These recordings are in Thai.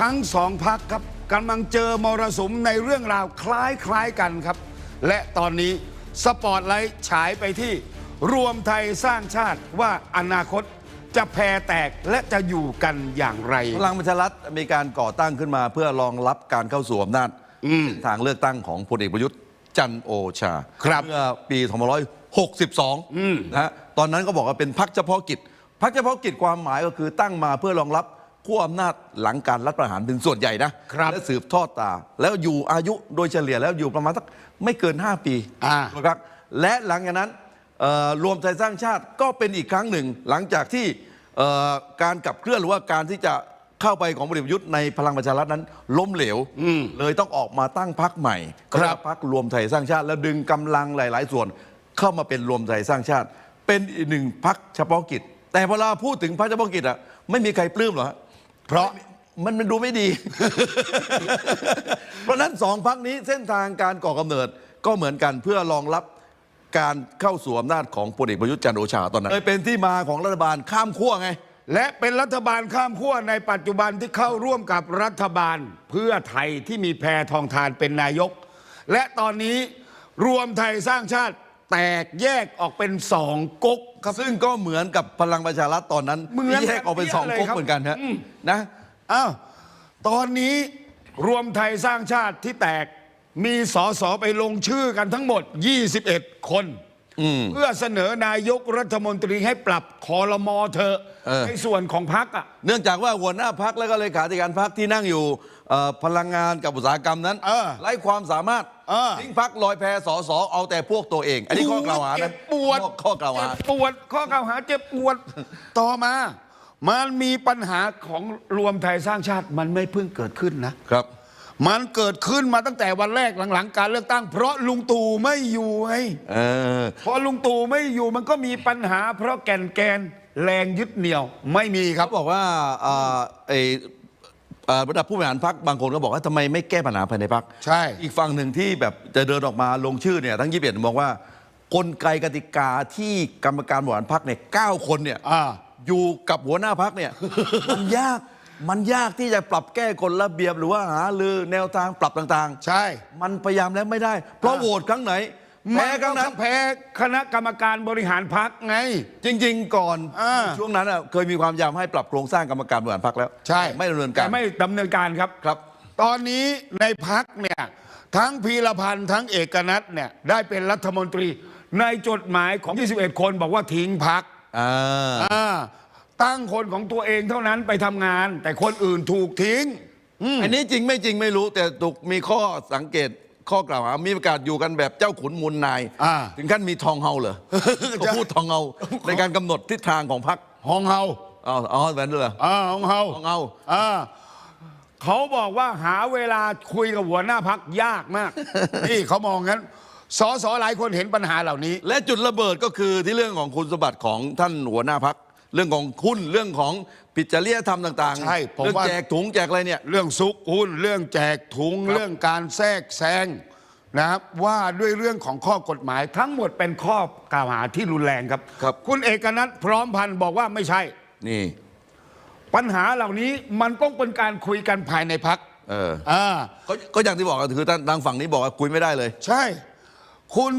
ทั้งสองพักครับกำลังเจอมรสุมในเรื่องราวคล้ายๆกันครับ และตอนนี้สปอตไลท์ฉายไปที่รวมไทยสร้างชาติว่าอนาคตจะแพรแตกและจะอยู่กันอย่างไร พลังประชารัฐมีการก่อตั้งขึ้นมา เพื่อรองรับการเข้าสู่อำนาจทางเลือกตั้งของพลเอกประยุทธ์จันทร์โอชาครับเมื่อปี2562นะฮะตอนนั้นก็บอกว่าเป็นพรรคเฉพาะกิจพรรคเฉพาะกิจความหมายก็คือตั้งมาเพื่อรองรับ ขั้วอำนาจหลังการรัฐประหารเป็นส่วนใหญ่นะครับและสืบทอดตา แล้วอยู่อายุโดยเฉลี่ยแล้วอยู่ประมาณสักไม่เกิน 5 ปีอ่านะครับและหลังจากนั้นเอ่อรวมไทยสร้างชาติก็เป็นอีกครั้งหนึ่ง หลังจากที่เอ่อการขับเคลื่อนหรือว่าการที่จะเข้าไปของพลเอกประยุทธ์ในพลังประชารัฐนั้น ล้มเหลวเลยต้องออกมาตั้งพรรคใหม่ครับพรรครวมไทยสร้างชาติ แล้วดึงกำลังหลาย ๆ ส่วนเข้ามาเป็นรวมไทยสร้างชาติ เป็นอีกหนึ่งพรรคเฉพาะกิจ แต่เวลาพูดถึงพรรคเฉพาะกิจอะไม่มีใครปลื้มหรอกฮะ เพราะมันมันดูไม่ดี เพราะนั้นสองพักนี้เส้นทางการก่อกำเนิดก็เหมือนกันเพื่อรองรับการเข้าสู่อำนาจของพลเอกประยุทธ์จันทร์โอชาตอนนั้นเลยเป็นที่มาของรัฐบาลข้ามขั้วไง และเป็นรัฐบาลข้ามขั้วในปัจจุบันที่เข้าร่วมกับรัฐบาลเพื่อไทยที่มีแพทองทานเป็นนายก และตอนนี้รวมไทยสร้างชาติ แตกแยกออกเป็นสองก๊กครับ ซึ่งก็เหมือนกับพลังประชารัฐตอนนั้นเหมือนที่แยกออกเป็นสองเลยก๊กครับเหมือนกันฮะอืมนะอ้าวตอนนี้รวมไทยสร้างชาติที่แตกมีสอสอไปลงชื่อกันทั้งหมด 21 คน เพื่อเสนอนายกรัฐมนตรีให้ปรับคอรมอเธอะเออ ในส่วนของพักอะ เนื่องจากว่าหัวหน้าพักและก็เลขาธิการพักที่นั่งอยู่เอ่อพลังงานกับอุตสาหกรรมนั้นเออไร้ความสามารถเออ ทิ้งพักลอยแพสอสอเอาแต่พวกตัวเอง อันนี้ข้อกล่าวหาเจ็นะบปวดข้อข้อกล่าวหา เจ็บปวดข้อกล่าวหาเจ็บปวดต่อมา มันมีปัญหาของรวมไทยสร้างชาติมันไม่เพิ่งเกิดขึ้นนะครับ มันเกิดขึ้นมาตั้งแต่วันแรกหลังๆ การเลือกตั้ง เพราะลุงตู่ไม่อยู่ไงเออพอลุงตู่ไม่อยู่มันก็มีปัญหา เพราะแก่นแกนแรงยึดเหนี่ยวไม่มีครัเขาบบอกว่าเอ่อไอ้เอ่อระดับผู้บริหารพักบางคนก็บอกว่าทำไมไม่แก้ปัญหาภายในพักใช่ อีกฝั่งหนึ่งที่แบบจะเดินออกมาลงชื่อเนี่ยทั้งยี่สิบเอ็ดบอกว่า กลไกกติกาที่กรรมการบริหารพักเนี่ยเก้าคนเนี่ย อ่า อยู่กับหัวหน้าพักเนี่ย มันยาก มันยากที่จะปรับแก้กฎระเบียบหรือว่าหาลือแนวทางปรับต่างๆ ใช่ มันพยายามแล้วไม่ได้ เพราะอ่าโหวตครั้งไหนแพ้ครั้งนั้นแพ้คณะกรรมการบริหารพักไง จริง ๆ ก่อนอ่าช่วงนั้นอะเคยมีความพยายามให้ปรับโครงสร้างกรรมการบริหารพักแล้ว ใช่ ไม่ดำเนินการแต่ไม่ดำเนินการครับครับ ตอนนี้ในพักเนี่ยทั้งพีรพันธ์ทั้งเอกนัทเนี่ยได้เป็นรัฐมนตรีในจดหมายของ 21 คนบอกว่าทิ้งพักอ่าอ่า ตั้งคนของตัวเองเท่านั้นไปทำงาน แต่คนอื่นถูกทิ้งอันนี้จริงไม่จริงไม่รู้แต่ถูกมีข้อสังเกตข้อกล่าวหามีประกาศอยู่กันแบบเจ้าขุนมูลนาย อ่าถึงขั้นมีทองเฮาเหรอ เขาพูดทองเฮาในการกำหนดทิศทางของพรรคฮองเฮาอ๋ออ๋อแบบนั้นเหรออ่าฮองเฮา ทองเฮา อ่าเขาบอกว่าหาเวลาคุยกับหัวหน้าพักยากมาก นี่เขามองงั้นสอสอหลายคนเห็นปัญหาเหล่านี้ และจุดระเบิดก็คือที่เรื่องของคุณสมบัติของท่านหัวหน้าพัก เรื่องของหุ้นเรื่องของผิดจริยธรรมต่างๆใช่ผมเรื่องว่า แจกถุงแจกอะไรเนี่ย เรื่องซุกหุ้นเรื่องแจกถุงครับเรื่องการแทรกแซงนะครับว่าด้วยเรื่องของข้อกฎหมาย ทั้งหมดเป็นข้อกล่าวหาที่รุนแรงครับครับ คุณเอกนัทพร้อมพันธ์บอกว่าไม่ใช่ นี่ ปัญหาเหล่านี้มันต้องเป็นการคุยกันภายในพักเออ อ่า ก็ก็อย่างที่บอกก็คือท่านทางฝั่งนี้บอกว่าคุยไม่ได้เลยใช่ คุณ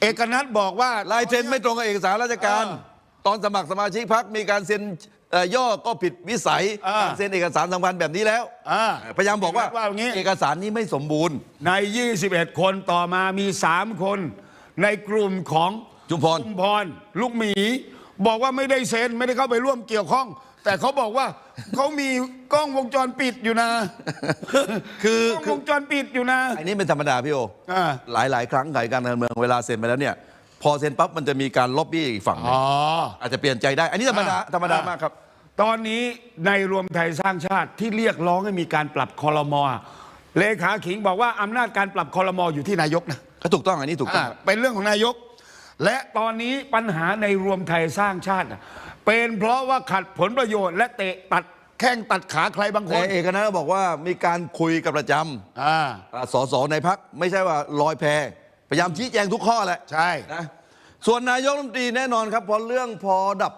เอกนัทบอกว่าลายเซ็นไม่ตรงกับเอกสารราชการอ่า ตอนสมัครสมาชิกพักมีการเซ็นเอ่อย่อก็ผิดวิสัยอ่า การเซ็นเอกสารสำคัญแบบนี้แล้ว อ่าพยายามบอกว่าว่าอย่างนี้ เอกสารนี้ไม่สมบูรณ์ ใน 21 คนต่อมามี 3 คน ในกลุ่มของจุมพรจุมพร ลูกหมี บอกว่าไม่ได้เซ็นไม่ได้เข้าไปร่วมเกี่ยวข้อง แต่เขาบอกว่า เขามีกล้องวงจรปิดอยู่นะคือกล้องวงจรปิดอยู่นะ อันนี้เป็นธรรมดาพี่โออ่าหลายหลาย ๆ ครั้งในการเมืองเวลาเซ็นไปแล้วเนี่ย พอเซ็นปั๊บมันจะมีการล็อบบี้อีกฝั่งหนึ่งอ๋อ อาจจะเปลี่ยนใจได้ อันนี้ธรรมดาอ่าธรรมดามากครับ ตอนนี้ในรวมไทยสร้างชาติที่เรียกร้องให้มีการปรับคอรมอเลขาขิงบอกว่าอำนาจการปรับคอรมออยู่ที่นายกนะก็ถูกต้องอันนี้ถูกต้อง อ่าเป็นเรื่องของนายก และตอนนี้ปัญหาในรวมไทยสร้างชาติน่ะเป็นเพราะว่าขัดผลประโยชน์และเตะตัดแข้งตัดขาใครบางคแต่นเอกนัทก็บอกว่ามีการคุยกับประจำอ่า อ่าสสในพักไม่ใช่ว่าลอยแพ พยายามชี้แจงทุกข้อแหละใช่ นะส่วนนายกรัฐมนตรีแน่นอนครับ พอเรื่องพอดับ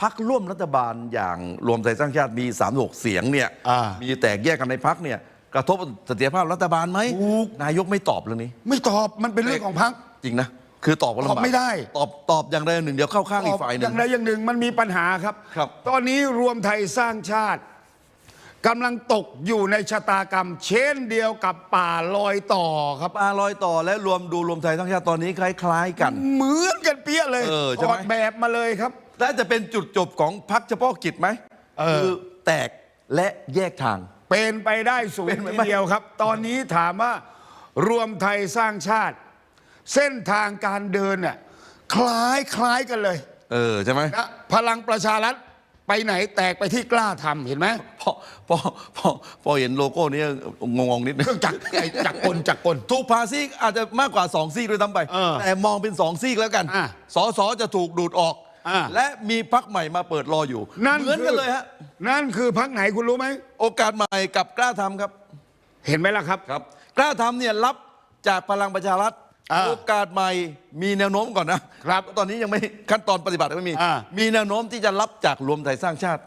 พักร่วมรัฐบาลอย่างรวมไทยสร้างชาติมี 36 เสียงเนี่ยอ่ามีแตกแยกกันในพักเนี่ยกระทบเสถียรภาพรัฐบาลไหมถูก นายกไม่ตอบเรื่องนี้ ไม่ตอบมันเป็นเรื่องของพักจริงนะ คือตอบก็ลำตอบาบกไม่ได้ ตอบตอบอย่างใดอย่างหนึ่งเดี๋ยวเข้าข้างอีกฝ่ายหอนึ่ย่างงใดอย่างหนึ่งมันมีปัญหาครับ ครับ ตอนนี้รวมไทยสร้างชาติ กำลังตกอยู่ในชะตากรรม เช่นเดียวกับป่าลอยต่อครับปลาลอยต่อและรวมดูรวมไทยสร้างชาติตอนนี้คล้าย ๆ กัน เหมือนกันเปี้ยเลยเออใช่ไหมถอดแบบมาเลยครับและจะเป็นจุดจบของพักเฉพาะกิจไหมเออ คือแตกและแยกทาง เป็นไปได้สูงเป็นไปทีไหมเดียวครับ ตอนนี้ถามว่ารวมไทยสร้างชาติ เส้นทางการเดินเนี่ยคล้ายคล้ายกันเลยเออใช่ไหม นะพลังประชารัฐ ไปไหนแตกไปที่กล้าทำเห็นไหมพอพอพอพอเห็นโลโก้นี้งงๆนิดนึงเครื่องจักรไอ้จักรกลจักรกล ถูกพาซีกอาจจะมากกว่า 2 ซีกด้วยซ้ำไป เออแต่มองเป็น 2 ซีกแล้วกัน อะสอสอจะถูกดูดออก อะ และมีพักใหม่มาเปิดรออยู่นั่นเหมือนกันคือเลยฮะ นั่นคือพักไหนคุณรู้ไหม โอกาสใหม่กับกล้าทำครับ เห็นไหมล่ะครับ ครับ กล้าทำเนี่ยรับจากพลังประชารัฐ อ่าโอกาสใหม่มีแนวโน้มก่อนนะครับตอนนี้ยังไม่ขั้นตอนปฏิบัติไม่มี อ่า มีแนวโน้มที่จะรับจากรวมไทยสร้างชาติ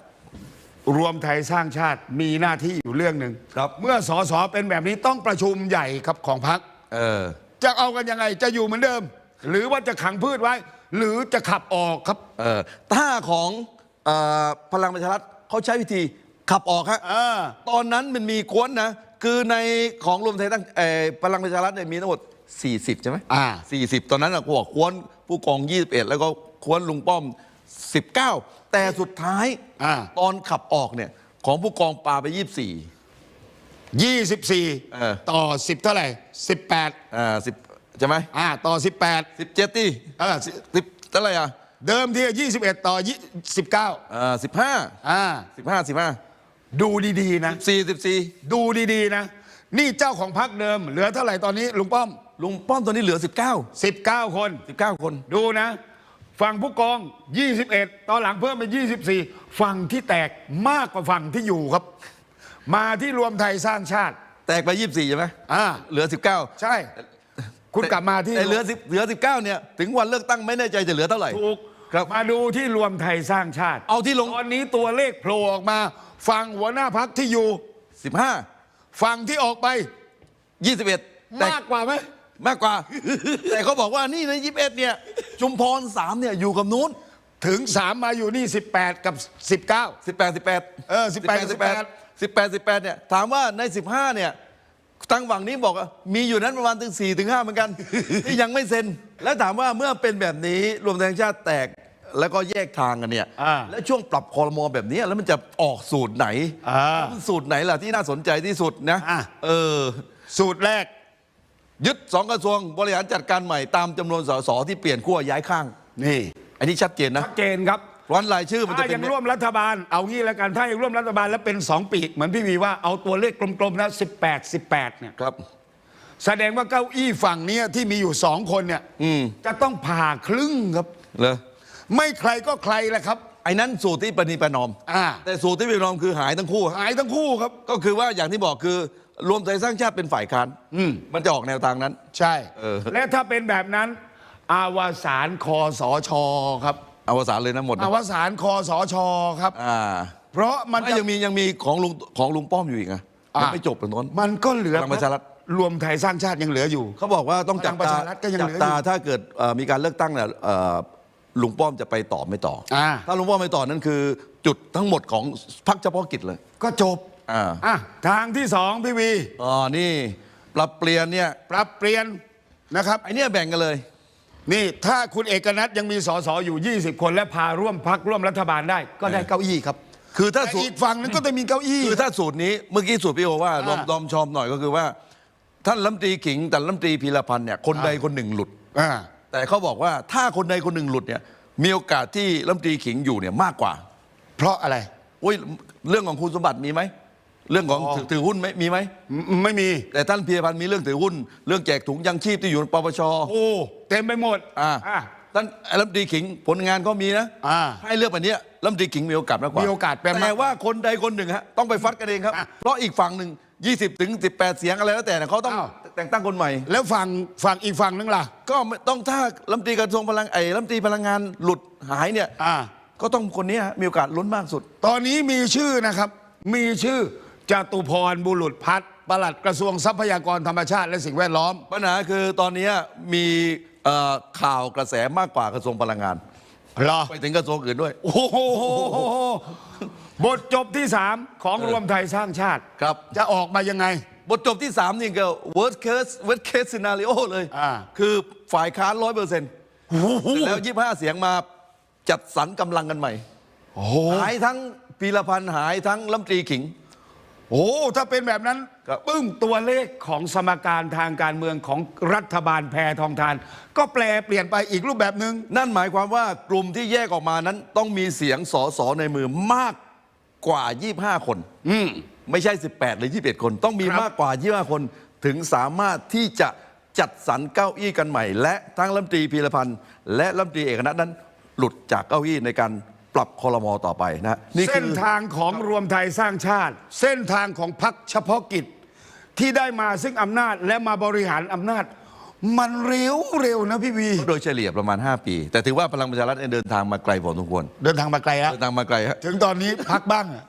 รวมไทยสร้างชาติมีหน้าที่อยู่เรื่องหนึ่งครับ เมื่อสอสอเป็นแบบนี้ต้องประชุมใหญ่ครับของพัก เออ จะเอากันยังไงจะอยู่เหมือนเดิม หรือว่าจะขังพืชไว้ หรือจะขับออกครับ เออถ้าของเออพลังประชารัฐเขาใช้วิธีขับออกฮะเออ ตอนนั้นมันมีกวนนะ คือในของรวมไทยตั้งเอ่อพลังประชารัฐเนี่ยมีทั้งหมด 40 ใช่ไหมอ่า40ตอนนั้นอะพวกกวนผู้กอง 21 แล้วก็กวนลุงป้อม 19 แต่สุดท้ายอ่า ตอนขับออกเนี่ย ของผู้กองปาไป 24 เออ 24 ต่อ 10 เท่าไหร่ 18อ่าสิบใช่ไหมอ่าต่อ 18สิบเจ็ดที่เออสิบเท่าไหร่อะเดิมที่21 ต่อ19อ่าสิบห้าอ่าสิบห้าสิบห้าดูดีๆนะสี่สิบสี่ดูดีๆนะ นี่เจ้าของพักเดิม เหลือเท่าไหร่ตอนนี้ลุงป้อมลุงป้อมตอนนี้เหลือ 19 19 คน 19 คน ดูนะ ฝั่งผู้กอง 21 ตอนหลังเพิ่มเป็น 24 ฝั่งที่แตกมากกว่าฝั่งที่อยู่ครับ มาที่รวมไทยสร้างชาติ แตกไป 24 ใช่ไหมอ่า เหลือ 19 ใช่ คุณกลับมาที่แต่เหลือ10เหลือ 19 เนี่ย ถึงวันเลือกตั้งไม่แน่ใจจะเหลือเท่าไหร่ ถูกครับ มาดูที่รวมไทยสร้างชาติ เอาที่ลงตอนนี้ตัวเลขโผล่ออกมา ฝั่งหัวหน้าพักที่อยู่ 15 ฝั่งที่ออกไป 21 แต่มากกว่าไหม มากกว่า แต่เขาบอกว่านี่ใน21เนี่ยชุมพร3เนี่ยอยู่กับนู้นถึง 3 มาอยู่นี่ 18 กับ 19 18 18เออ18 18 18 18เนี่ยถามว่าใน15เนี่ยทางฝั่งนี้บอกว่ามีอยู่นั้นประมาณถึง4ถึง5เหมือนกัน ที่ยังไม่เซ็น แล้วถามว่าเมื่อเป็นแบบนี้รวมไทยสร้างชาติแตกแล้วก็แยกทางกันเนี่ยอ่า แล้วช่วงปรับคอรมอแบบนี้แล้วมันจะออกสูตรไหนอ่าสูตรไหนล่ะที่น่าสนใจที่สุดนะอะ เออ สูตรแรก ยึดสองกระทรวงบริหารจัดการใหม่ตามจำนวนสสที่เปลี่ยนขั้วย้ายข้าง นี่ อันนี้ชัดเจนนะชัดเจนครับวันรายชื่อมันจะถ้าเป็ยันงร่วมรัฐบาลเอางี้แล้วกันถ้ายังร่วมรัฐบาลแล้วเป็น 2 ปีกเหมือนพี่วีว่าเอาตัวเลขกลมๆนะ18 18เนี่ยครับ แสดงว่าเก้าอี้ฝั่งเนี้ยที่มีอยู่สองคนเนี่ยอืม จะต้องผ่าครึ่งครับ เลยไม่ใครก็ใครแหละครับ ไอ้นั้นสูตรที่ปณีประนอม อ่าแต่สูตรที่ประนีประนอมคือหายทั้งคู่ฮะหายทั้งคู่ครับ ก็คือว่าอย่างที่บอกคือ รวมไทยสร้างชาติเป็นฝ่ายค้านอืมมันจะออกแนวทางนั้น ใช่เออและถ้าเป็นแบบนั้น อาวสานคอสชครับ อวสานเลยนะหมดนะอาวสานคอสชครับ อ่า เพราะมันไม่จะยังมียังมีของลุงของลุงป้อมอยู่อีกอะอะยังไม่จบตรงนั้นมันก็เหลือพลังประชารัฐรวมไทยสร้างชาติยังเหลืออยู่ เขาบอกว่าต้องจับพลังประตาชารัฐก็ยังจัเหลืออยู่ตาถ้าเกิดเอ่อมีการเลือกตั้งเนี่ยเอ่อลุงป้อมจะไปต่อไม่ต่ออาถ้าลุงป้อมไม่ต่อนั่นคือ จุดทั้งหมดของพรรคเฉพาะกิจเลย ก็จบ อ่า อะทางที่สองพี่วีอ๋อ นี่ปรับเปลี่ยนเนี่ย ปรับเปลี่ยนนะครับ ไอเนี่ยแบ่งกันเลย นี่ถ้าคุณเอกนัทยังมีสสอยู่ 20 คน และพาร่วมพักร่วมรัฐบาลได้ก็ได้เก้าอี้ครับ คือถ้าแต่สูตอีรกฝั่งนึงก็จะมีเก้าอี้ คือถ้าสูตรนี้ เมื่อกี้สูตรพี่โอว่าลอมอ่าลอมชอมหน่อยก็คือว่า ท่านรัฐมนตรีขิงแต่รัฐมนตรีพีรพันธ์เนี่ย คนใดคนหนึ่งหลุด อ่า แต่เขาบอกว่าถ้าคนใดคนหนึ่งหลุดเนี่ย มีโอกาสที่รัฐมนตรีขิงอยู่เนี่ยมากกว่า เพราะอะไรโอ้ยเรื่องของคุณสมบัติมีไหม เรื่องของอ๋อถือถือหุ้นไหมมีไหม ไม่ไม่มี แต่ท่านพีรพันธ์มีเรื่องถือหุ้น เรื่องแจกถุงยังชีพที่อยู่ในปปช โอ้ เต็มไปหมดอ่าอ่าท่านรัฐมนตรีขิงผลงานก็มีนะ อ่าให้เลือกแบบเนี้ยรัฐมนตรีขิงมีโอกาสมากกว่ามีโอกาสเป็นมากแต่ว่าคนใดคนหนึ่งฮะต้องไปฟัดกันเองครับอะเพราะอีกฝั่งหนึ่ง 20 ถึง 18 เสียงอะไรแล้วแต่เนี่ยเขาต้องอ้าว แต่งตั้งคนใหม่ แล้วฝั่งฝั่งอีกฝั่งนึงล่ะ ก็ไม่ต้องถ้ารัฐมนตรีกระทรวงพลังไอ้รัฐมนตรีพลังงานหลุดหายเนี่ยอ่า ก็ต้องคนนี้ฮะมีโอกาสลุ้นมากสุด ตอนนี้มีชื่อนะครับ มีชื่อ จตุพรบุรุษพัฒน์ปลัดกระทรวงทรัพยากรธรรมชาติและสิ่งแวดล้อม ปัญหาคือตอนนี้มีเอ่อข่าวกระแสมากกว่ากระทรวงพลังงาน เหรอ ไปถึงกระทรวงอื่นด้วย โอ้โห บทจบที่ 3 ของรวมไทยสร้างชาติ ครับ จะออกมายังไง บทจบที่ 3 นี่ก็ worst case worst case scenario เลยอ่า คือฝ่ายค้านร้อยเปอร์เซ็นต์แล้ว25เสียงมาจัดสรรกำลังกันใหม่ โอ้โห หายทั้งพีรพันธ์หายทั้งลำตรีขิง โอ้ถ้าเป็นแบบนั้นครับปึ้งตัวเลขของสมการทางการเมืองของรัฐบาลแพทองทาน ก็แปลเปลี่ยนไปอีกรูปแบบหนึ่งนั่นหมายความว่ากลุ่มที่แยกออกมานั้น ต้องมีเสียงสอสอในมือมากกว่า 25 คน อืม ไม่ใช่ 18 หรือ 21 คน ต้องมีครับ มากกว่า 25 คน ถึงสามารถที่จะจัดสรรเก้าอี้กันใหม่ และทั้งรัฐมนตรีพีรพันธ์และรัฐมนตรีเอกนัทนั้น หลุดจากเก้าอี้ในการ ปรับคอรมอต่อไปนะนี่คืเส้นอทางของรวมไทยสร้างชาติ เส้นทางของพรรคเฉพาะกิจที่ได้มาซึ่งอำนาจและมาบริหารอำนาจ มันเร็วเร็วนะพี่วีโดยเฉลี่ยประมาณ 5 ปี แต่ถือว่าพลังประชารัฐเองเดินทางมาไกลพอสมควรเดินทางมาไกลแล้ว เดินทางมาไกลฮะ ถึงตอนนี้พักบ้างอะ